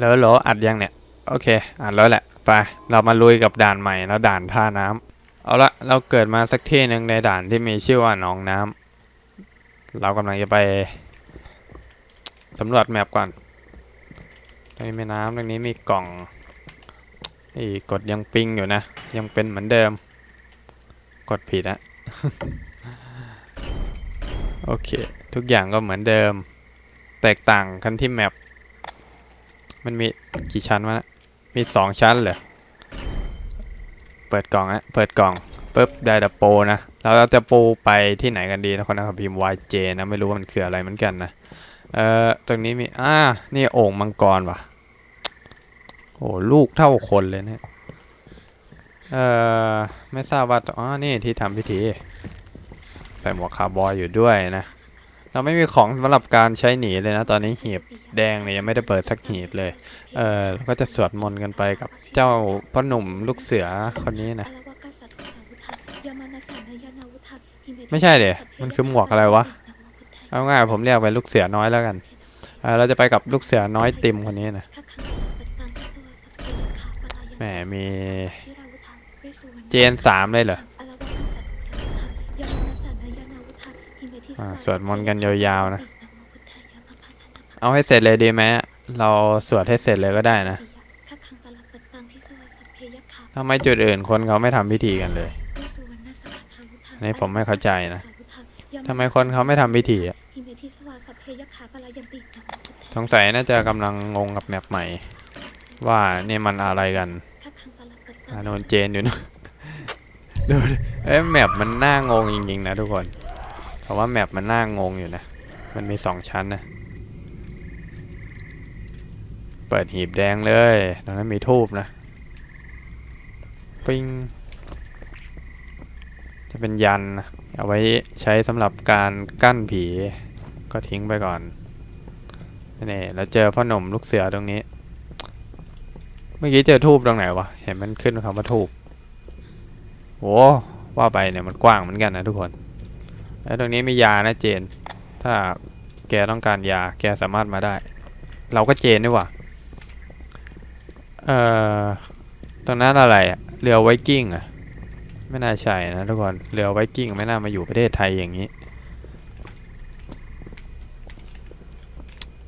แล้วเหรออัดยังเนี่ย โอเค อัดแล้วแหละ ไป เรามาลุยกับด่านใหม่แล้วด่านท่าน้ำเอาละเราเกิดมาสักที่หนึ่งในด่านที่มีชื่อว่าหนองน้ำเรากำลังจะไปสำรวจแมปก่อนตรงนี้มีน้ำตรงนี้มีกล่องอีกดยังปิงอยู่นะ ยังเป็นเหมือนเดิม กดผิดอะโอเค ทุกอย่างก็เหมือนเดิม แตกต่างกันที่แมป มันมีกี่ชั้นวะนะมีสองชั้นเหรอ เปิดกล่องอะเปิดกล่องปุ๊บได้แต่โปนะแล้วเราจะปูไปที่ไหนกันดีนะคนนะครับพิมพ์ YJ นะ ไม่รู้ว่ามันคืออะไรเหมือนกันนะ เอ่อ ตรงนี้มี อ่า นี่โอ่งมังกรว่ะ โอ้ลูกเท่าคนเลยเนี่ยเอ่อ ไม่ทราบว่า อ๋อ นี่ที่ทำพิธี ใส่หมวกคาร์บอยอยู่ด้วยนะ เราไม่มีของสำหรับการใช้หนีเลยนะ ตอนนี้หีบแดงเนี่ยยังไม่ได้เปิดสักหีบเลย เออเราก็จะสวดมนต์กันไปกับเจ้าพ่อหนุ่มลูกเสือคนนี้นะ ไม่ใช่เดี๋ยมันคือหมวกอะไรวะ เอาง่ายผมเรียกไปลูกเสือน้อยแล้วกันเเราจะไปกับลูกเสือน้อยติมคนนี้นะแหมมีเจนสามเลยเหรอ อ่าสวดมนต์กันยาวๆนะ เอาให้เสร็จเลยดีไหมเราสวดให้เสร็จเลยก็ได้นะทำไมจุดอื่นคนเขาไม่ทำพิธีกันเลยอันนี้ผมไม่เข้าใจนะทำไมคนเขาไม่ทำพิธีอะสงสัยน่าจะกำลังงงกับแมปใหม่ ว่านี่มันอะไรกันอาโนนเจนอยู่นะดูดิเอ้ยแมปมันน่างงจริงๆนะทุกคนเพ ราะว่าแมปมันน่างงอยู่นะ มันมีสองชั้นนะ เปิดหีบแดงเลยตรงนั้นมีทูบนะ ปิ้ง จะเป็นยันนะเอาไว้ใช้สำหรับการกั้นผีก็ทิ้งไปก่อนนี่แล้วเจอพ่อหนุ่มลูกเสือตรงนี้ เมื่อกี้เจอทูบตรงไหนวะ เห็นมันขึ้นคำว่าทูบโอ้ว่าไปเนี่ยมันกว้างเหมือนกันนะทุกคน แล้วตรงนี้มียานะเจน ถ้าแกต้องการยาแกสามารถมาได้ เราก็เจนด้วยว่ะเอ่อตรงนั้นอะไรเรือไวกิ้งอะไม่น่าใช่นะทุกคนเรือไวกิ้งไม่น่ามาอยู่ประเทศไทยอย่างนี้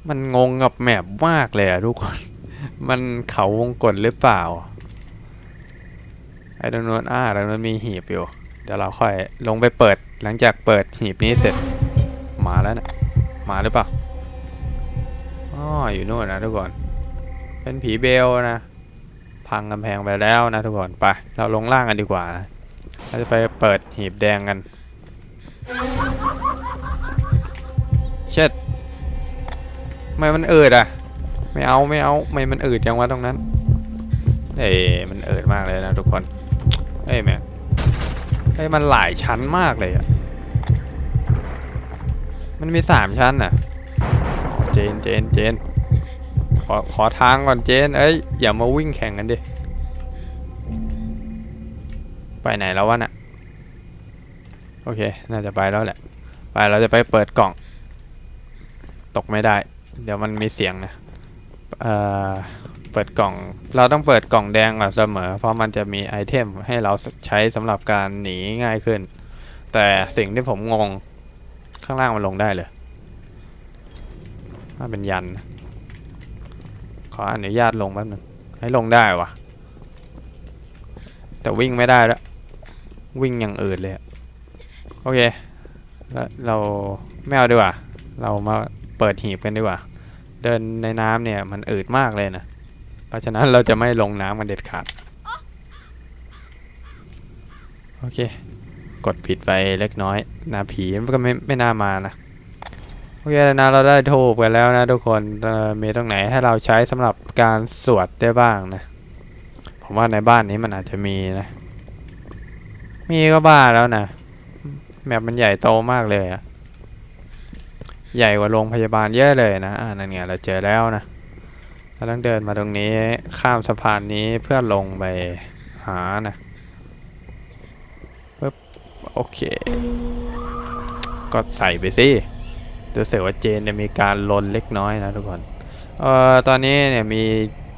มันงงกับแมปมากเลยอะทุกคน มันเขาวงกลหรือเปล่าไอ้ตรงนู้นอ่าตรงนู้นมีหีบอยู่ เดี๋ยวเราค่อยลงไปเปิด หลังจากเปิดหีบนี้เสร็จมาแล้วนะมาหรือเปล่าอ๋ออยู่นู่นนะทุกคน เป็นผีเบลนะ พังกำแพงไปแล้วนะทุกคนไป เราลงล่างกันดีกว่านะเราจะไปเปิดหีบแดงกัน เช็ดไม่มันเอืดอะ ไม่เอาไม่เอาไม่มันอืดจังวะตรงนั้น เอ้มันเอืดมากเลยนะทุกคนเอ้ยแม่เอ้ยมันหลายชั้นมากเลยอะ มันมีสามชั้นน่ะ เจนเจนเจนขอขอทางก่อนเจน เอ้ย อย่ามาวิ่งแข่งกันดิ ไปไหนแล้ววะน่ะ โอเค น่าจะไปแล้วแหละ ไปเราจะไปเปิดกล่อง ตกไม่ได้ เดี๋ยวมันมีเสียงนะ เอ่อ เปิดกล่อง เราต้องเปิดกล่องแดงก่อนเสมอ เพราะมันจะมีไอเทมให้เราใช้สำหรับการหนีง่ายขึ้น แต่สิ่งที่ผมงง ข้างล่างมันลงได้เลยถ้าเป็นยัน ขออนุญาตลงแป๊บนึงให้ลงได้วะแต่วิ่งไม่ได้แล้ววิ่งอย่างอื่นเลยโอเคแล้วเราไม่เอาดีกว่า เรามาเปิดหีบกันดีกว่า เดินในน้ำเนี่ยมันอืดมากเลยนะ เพราะฉะนั้นเราจะไม่ลงน้ำกันเด็ดขาด โอเค กดผิดไปเล็กน้อยนะผีมันก็ไม่ไม่น่ามานะโอเคนะเราได้ทูบกันแล้วนะทุกคนเออมีตรงไหนให้เราใช้สำหรับการสวดได้บ้างนะผมว่าในบ้านนี้มันอาจจะมีนะ มีก็บ้าแล้วนะแมปมันใหญ่โตมากเลยอะใหญ่กว่าโรงพยาบาลเยอะเลยนะอ่านั่นไงเราเจอแล้วนะเราต้องเดินมาตรงนี้ข้ามสะพานนี้เพื่อลงไปหานะ โอเค ก็ใส่ไปสิรู้สึกว่าเจนจะมีการลนเล็กน้อยนะทุกคน เอ่อ ตอนนี้เนี่ยมี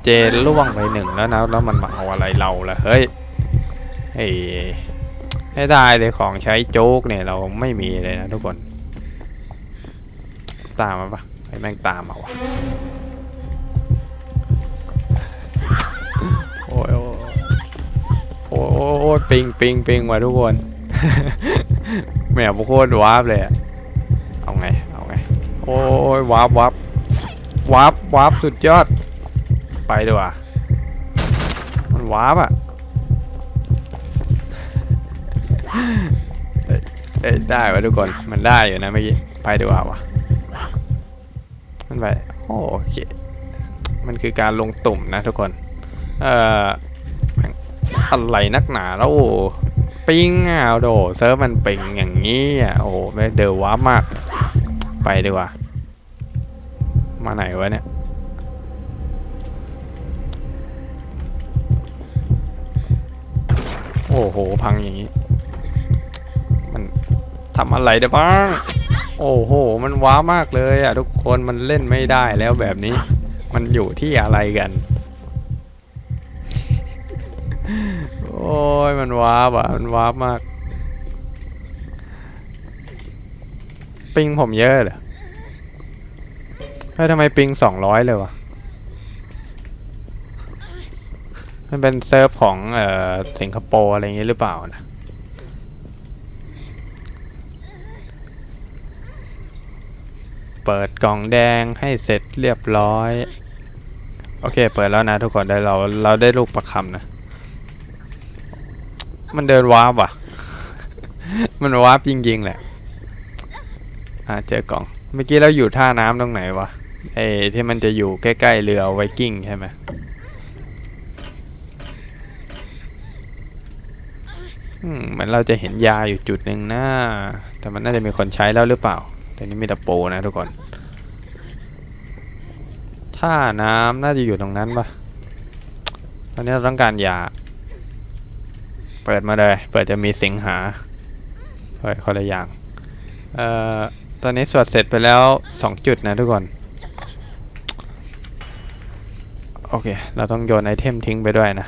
เจนล่วงไปหนึ่งแล้วนะ แล้วมันมาเอาอะไรเราล่ะ เฮ้ยเฮ้ยให้ได้เลยของใช้โจ๊กเนี่ยเราไม่มีเลยนะทุกคน ตามมาปะไอ้แม่งตามมาวะโอ้ยโอ้ยโอ้ยโอ้ยโอ้ยปิงปิงปิงว่ะทุกคน แหมพวกโคตรวาร์ปเลยเอาไง เอาไง โอ้ยวาร์ปวาร์ปวาร์ปวาร์ปสุดยอด ไปดีกว่ามันวาร์ปอะเอ้ยได้วะทุกคน มันได้อยู่นะเมื่อกี้ ไปดีกว่าวะมันไป โอเค มันคือการลงตุ่มนะทุกคน เอ่ออะไรนักหนาแล้ว ปิงอะโดเซิร์ฟมันปิงอย่างนี้อะโอ้ไม่เดือวามาก ไปดีกว่า มาไหนวะเนี่ยโอ้โหพังอย่างนี้ มันทำอะไรได้บ้าง โอ้โห มันว้ามากเลยอะทุกคนมันเล่นไม่ได้แล้วแบบนี้ มันอยู่ที่อะไรกัน โอ้ยมันว้าบอะมันว้าบมาก ปิงผมเยอะเหรอเฮ้ยทำไมปิงสองร้อยเลยวะมันเป็นเซิร์ฟของเอ่อสิงคโปร์อะไรอย่างงี้หรือเปล่านะเปิดกล่องแดงให้เสร็จเรียบร้อย โอเค เปิดแล้วนะทุกคนได้เราเราได้ลูกประคำนะ มันเดินวาร์ปอะ มันวาร์ปจริงๆแหละ อ่าเจอกล่อง เมื่อกี้เราอยู่ท่าน้ำตรงไหนวะไอ้ที่มันจะอยู่ใกล้ๆเรือไวกิ้งใช่ไหมอืมเหมือนเราจะเห็นยาอยู่จุดหนึ่งนะ แต่มันน่าจะมีคนใช้แล้วหรือเปล่า แต่นี่มีแต่โปนะทุกคน ท่าน้ำน่าจะอยู่ตรงนั้นปะตอนนี้เราต้องการยา เปิดมาเลย เปิดจะมีสิงหา เปิดคนละอย่าง เอ่อ ตอนนี้สวดเสร็จไปแล้วสองจุดนะทุกคน โอเค เราต้องโยนไอเทมทิ้งไปด้วยนะ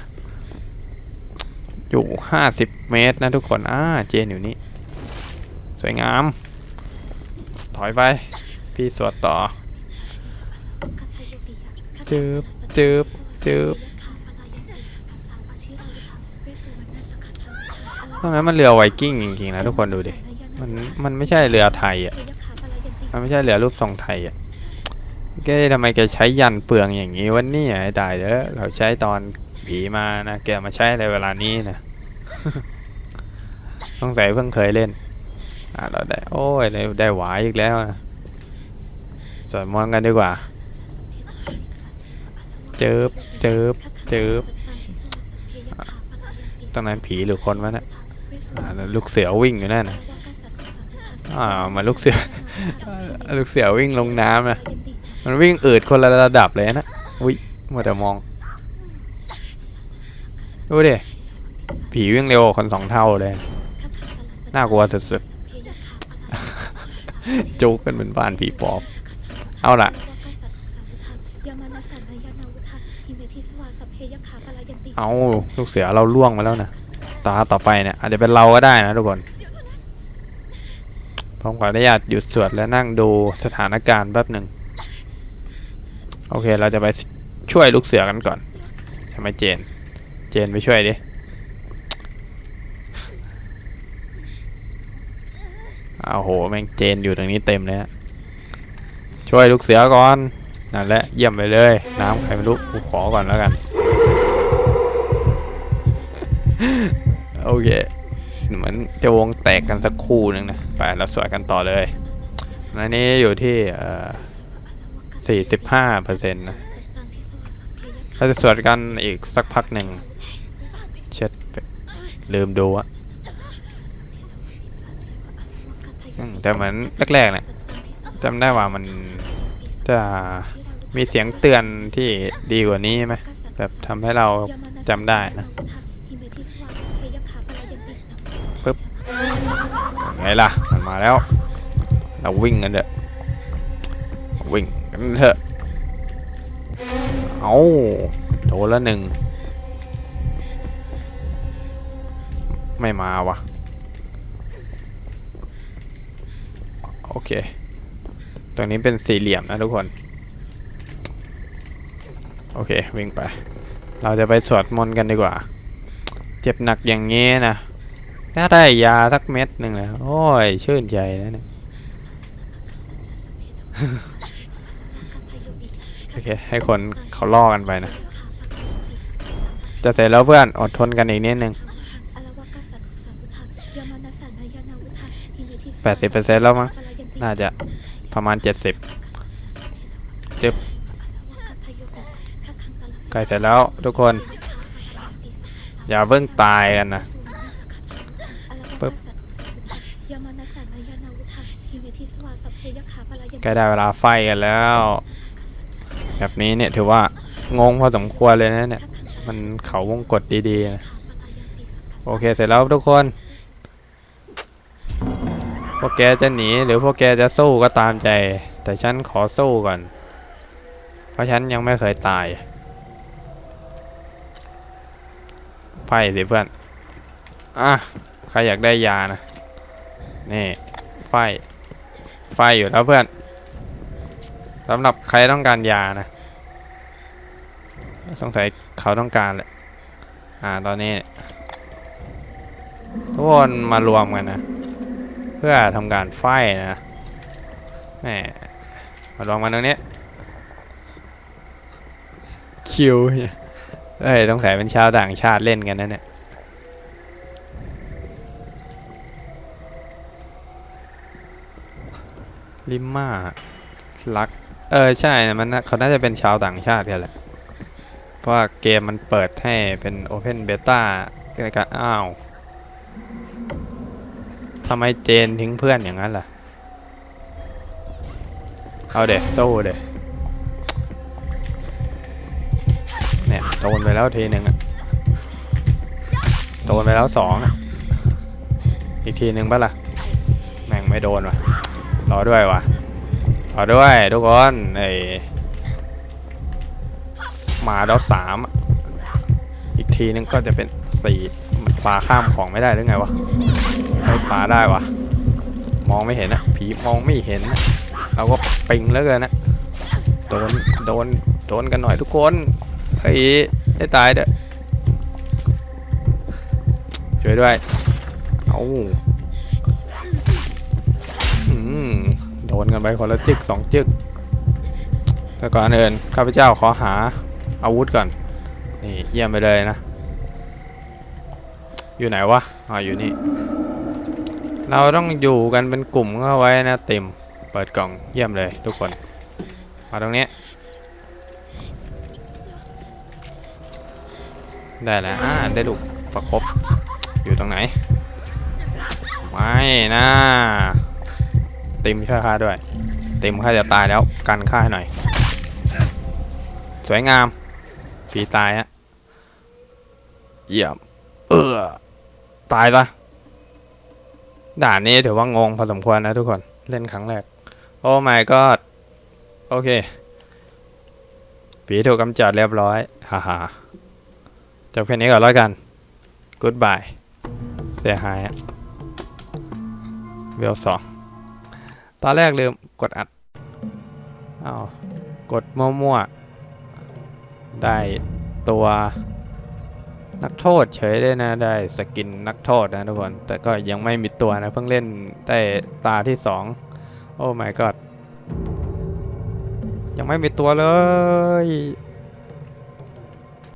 อยู่ห้าสิบเมตรนะทุกคน อ่า เจนอยู่นี่ สวยงาม ถอยไป พี่สวดต่อจืบจืบจืบ ตรงนั้นมันเรือไวกิ้งจริงๆนะทุกคนดูดิ มันมันไม่ใช่เรือไทยอะ มันไม่ใช่เรือรูปทรงไทยอะ แกทำไมแกใช้ยันเปลืองอย่างนี้วะเนี่ยไอ้ตายเด้อเขาใช้ตอนผีมานะ แกมาใช้ในเวลานี้นะต้องใส่เพิ่งเคยเล่น อ่าเราได้ โอ้ยได้ได้หวายอีกแล้วนะสวดมนต์กันดีกว่า เจิบเจิบเจิบตรงนั้นผีหรือคนวะเนะอ่าแลูกเสือวิ่งอยู่นั่นนะอ่ามาลูกเสือลูกเสือวิ่งลงน้ำนะมันวิ่งอืดคนละระดับเลยนะวิมัวแต่มองดูดิผีวิ่งเร็วคนสองเท่าเลย น่ากลัวสุดๆจุกกันเป็นบ้านผีปอบ เอาล่ะเอาลูกเสือเราล่วงมาแล้วนะ ตาต่อไปเนี่ยอาจจะเป็นเราก็ได้นะทุกคนผมขออนุญาตหยุดสวดและนั่งดูสถานการณ์แป๊บหนึ่งโอเคเราจะไปช่วยลูกเสือกันก่อนใช่ไหมเจน เจนไปช่วยดิอ้าโหแม่งเจนอยู่ตรงนี้เต็มเลยฮะช่วยลูกเสือก่อนนั่นแหละเยี่ยมไปเลย น้ำใครไม่รู้กูขอก่อนแล้วกัน โอเค เหมือนจะวงแตกกันสักคู่นึงนะ ไปเราสวดกันต่อเลยอันนี้อยู่ที่สี่สิบห้าเปอร์เซ็นต์นะเราจะสวดกันอีกสักพักหนึ่ง เช็ดลืมดูอะแต่เหมือนแรกๆเนี่ยจำได้ว่ามันจะมีเสียงเตือนที่ดีกว่านี้ไหมแบบทำให้เราจำได้นะ ไงล่ะ มันมาแล้ว เราวิ่งกันเถอะวิ่งกันเถอะ เอาโดนละหนึ่ง ไม่มาวะโอเค ตรงนี้เป็นสี่เหลี่ยมนะทุกคน โอเค วิ่งไป เราจะไปสวดมนต์กันดีกว่า เจ็บหนักอย่างงี้นะ ถ้าได้ยาสักเม็ดหนึ่งเลยโอ้ย ชื่นใจนะเนี่ยโอเค ให้คนเขาล่อกันไปนะ จะเสร็จแล้วเพื่อนอดทนกันอีกนิดนึง80%แล้วมั้งน่าจะประมาณ70จึบใกล้เสร็จแล้วทุกคน อย่าเพิ่งตายกันนะ ปึ๊บ ใกล้ได้เวลาไฟกันแล้ว แบบนี้เนี่ยถือว่างงพอสมควรเลยนะเนี่ย มันเขาวงกดดีๆนะโอเคเสร็จแล้วทุกคน พวกแกจะหนีหรือพวกแกจะสู้ก็ตามใจ แต่ฉันขอสู้ก่อน เพราะฉันยังไม่เคยตายไฟสิเพื่อน อะ ใครอยากได้ยานะ นี่ไฟ ไฟอยู่แล้วเพื่อนสำหรับใครต้องการยานะสงสัยเขาต้องการแหละอ่าตอนนี้ ทุกคนมารวมกันนะ เพื่อทำการไฟนะแหมมารวมกันตรงนี้คิวเนี่ยเอ้ยต้องใส่เป็นชาวต่างชาติเล่นกันนะเนี่ย ลิมมาลัก เออ ใช่นะมันเขาน่าจะเป็นชาวต่างชาติกันแหละ เพราะว่าเกมมันเปิดให้เป็น Open Beta ก็เลยกันอ้าวทำไมเจนทิ้งเพื่อนอย่างนั้นล่ะ เอาเด็สู้เด็เนี่ยโดนไปแล้วทีหนึ่งอะโดนไปแล้วสองอะอีกทีหนึ่งปะล่ะ แม่งไม่โดนว่ะ รอด้วยวะรอด้วยทุกคนไอมาแล้วสามอีกทีหนึงก็จะเป็นสี่มันปลาข้ามของไม่ได้หรือไงวะไม่ปลาได้วะมองไม่เห็นนะผีมองไม่เห็นนะเราก็ปิงแล้วเกินนะโดนโดนโดนกันหน่อยทุกคนเฮ้ยได้ตายเด้อช่วยด้วยเอา นกันไปคนละจึกสองจึกแต่ก่อนอื่นข้าพเจ้าขอหาอาวุธก่อน นี่เยี่ยมไปเลยนะ อยู่ไหนวะอ๋ออยู่นี่ เราต้องอยู่กันเป็นกลุ่มเข้าไว้นะเต็ม เปิดกล่องเยี่ยมเลยทุกคน มาตรงนี้ ได้แล้วอ่าได้ลูกประคบอยู่ตรงไหน ไม่นะ ติมช่วยข้าด้วย ติมข้าจะตายแล้วกันข้าให้หน่อย สวยงามผีตายฮะเยี่ยมเออตายละด่านนี้ถือว่างงพอสมควรนะทุกคนเล่นครั้งแรก โอ้ my god โอเคผีถูกกำจัดเรียบร้อยฮ่าฮ่าจบแค่นี้ก่อนแล้วกัน goodbye เสียหายอะเวลสอง ตอนแรกลืมกดอัดอ้าวกดมั่วๆ ได้ตัวนักโทษเฉยได้นะ ได้สกินนักโทษนะทุกคน แต่ก็ยังไม่มีตัวนะ เพิ่งเล่นได้ตาที่สอง โอ้ my god ยังไม่มีตัวเลย